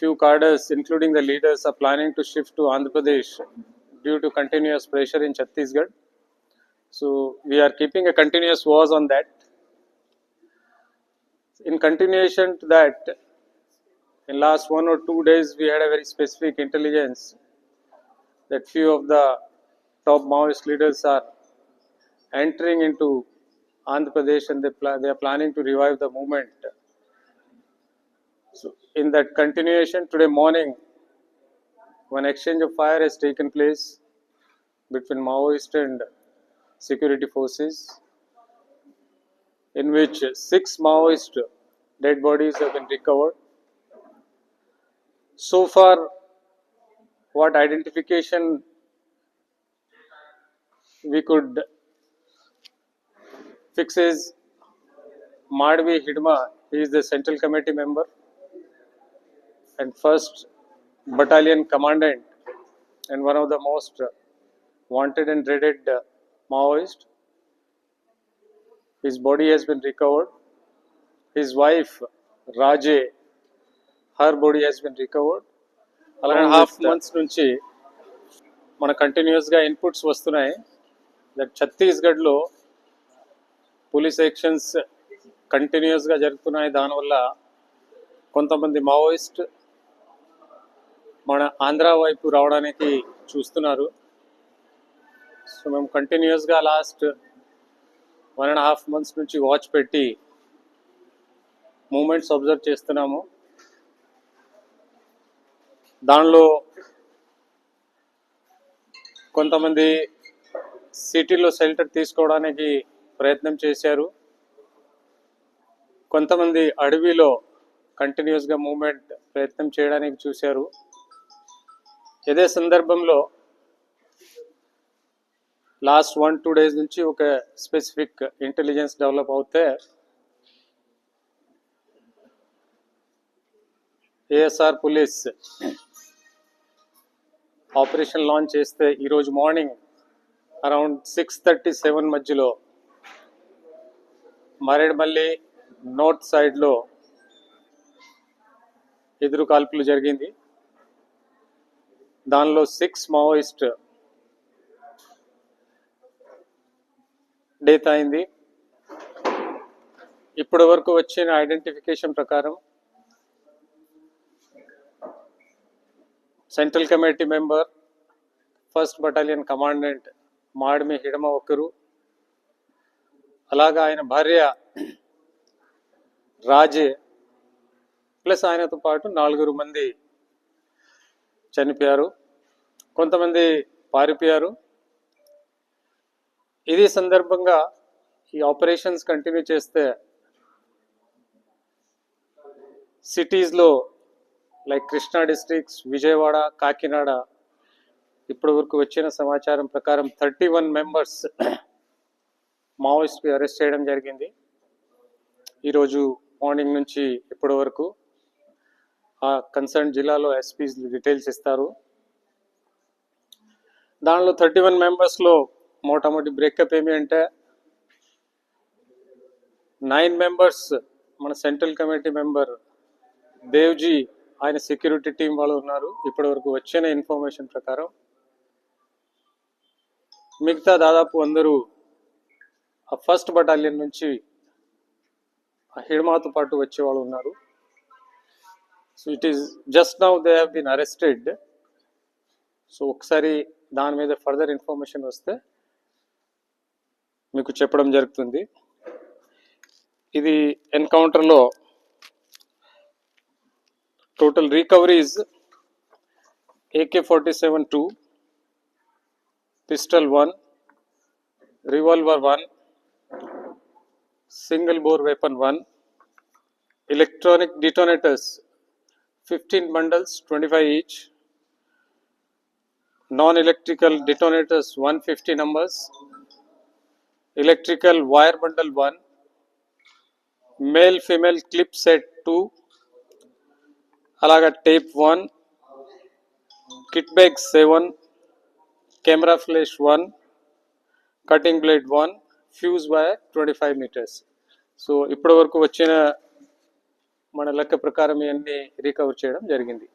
few cadres, including the leaders, are planning to shift to Andhra Pradesh due to continuous pressure in Chhattisgarh. So we are keeping a continuous watch on that. In continuation to that, in last one or two days, we had a very specific intelligence that few of the top Maoist leaders are entering into Andhra Pradesh and they, they are planning to revive the movement. So, in that continuation, today morning, one exchange of fire has taken place between Maoist and security forces, in which six Maoist dead bodies have been recovered. So far, what identification we could fix is Madhvi Hidma, he is the central committee member and first battalion commandant and one of the most wanted and dreaded uh, Maoist. His body has been recovered. His wife, Raje, her body has been recovered. అలాగే half months నుంచి మన కంటిన్యూస్గా inputs వస్తున్నాయి that ఛత్తీస్గఢ్లో police actions కంటిన్యూస్గా జరుగుతున్నాయి దానివల్ల కొంతమంది మావోయిస్ట్ మన ఆంధ్ర వైపు రావడానికి చూస్తున్నారు. సో మేము కంటిన్యూస్గా last one and half months నుంచి వాచ్ పెట్టి మూమెంట్స్ అబ్జర్వ్ చేస్తున్నాము. దానిలో కొంతమంది సిటీలో షెల్టర్ తీసుకోవడానికి ప్రయత్నం చేశారు. కొంతమంది అడవిలో కంటిన్యూస్గా మూమెంట్ ప్రయత్నం చేయడానికి చూశారు. ఇదే సందర్భంలో లాస్ట్ వన్ టూ డేస్ నుంచి ఒక స్పెసిఫిక్ ఇంటెలిజెన్స్ డెవలప్ అవుతే ఏఎస్ఆర్ పోలీస్ ఆపరేషన్ లాంచ్ చేస్తే ఈరోజు morning around six thirty seven మధ్యలో మరేడుమల్లి నార్త్ సైడ్లో ఎదురు కాల్పులు జరిగింది. దానిలో సిక్స్ మావోయిస్ట్ డెత్ అయింది. ఇప్పటి వరకు వచ్చిన ఐడెంటిఫికేషన్ ప్రకారం central committee member first battalion commandant Madimi Hidma ఒకరు అలాగా ఆయన భార్య రాజే ప్లస్ ఆయనతో పాటు నాలుగురు మంది చనిపోయారు. కొంతమంది పారిపోయారు. ఇది సందర్భంగా ఈ ఆపరేషన్స్ కంటిన్యూ చేస్తే సిటీస్లో లైక్ కృష్ణా డిస్ట్రిక్ట్స్ విజయవాడ కాకినాడ ఇప్పటి వరకు వచ్చిన సమాచారం ప్రకారం థర్టీ వన్ మెంబర్స్ మావోయిస్ట్కి అరెస్ట్ చేయడం జరిగింది. ఈరోజు మార్నింగ్ నుంచి ఇప్పటి వరకు ఆ కన్సర్న్ జిల్లాలో ఎస్పీస్ డీటెయిల్స్ ఇస్తారు. దానిలో థర్టీ వన్ మెంబర్స్లో మోటామోటి బ్రేకప్ ఏమి అంటే నైన్ మెంబర్స్ మన సెంట్రల్ కమిటీ మెంబర్ దేవ్జీ ఆయన సెక్యూరిటీ టీం వాళ్ళు ఉన్నారు. ఇప్పటి వరకు వచ్చిన ఇన్ఫర్మేషన్ ప్రకారం మిగతా దాదాపు అందరూ ఆ ఫస్ట్ బటాలియన్ నుంచి ఆ హిడ్మాతో పాటు వచ్చే వాళ్ళు ఉన్నారు. So it is just now they have been arrested. So ఒకసారి దాని మీద ఫర్దర్ ఇన్ఫర్మేషన్ వస్తే మీకు చెప్పడం జరుగుతుంది. ఇది ఎన్కౌంటర్లో total recoveries AK forty seven two pistol one revolver one single bore weapon one electronic detonators 15 bundles 25 each non-electrical detonators 150 numbers. Electrical wire bundle 1 male female clip set 2 alaga tape 1 kit bag 7 camera flash 1 cutting blade 1 fuse wire 25 meters. So ఇప్పటి వరకు వచ్చిన మన లెక్క ప్రకారం ఇవన్నీ recover చేయడం జరిగింది.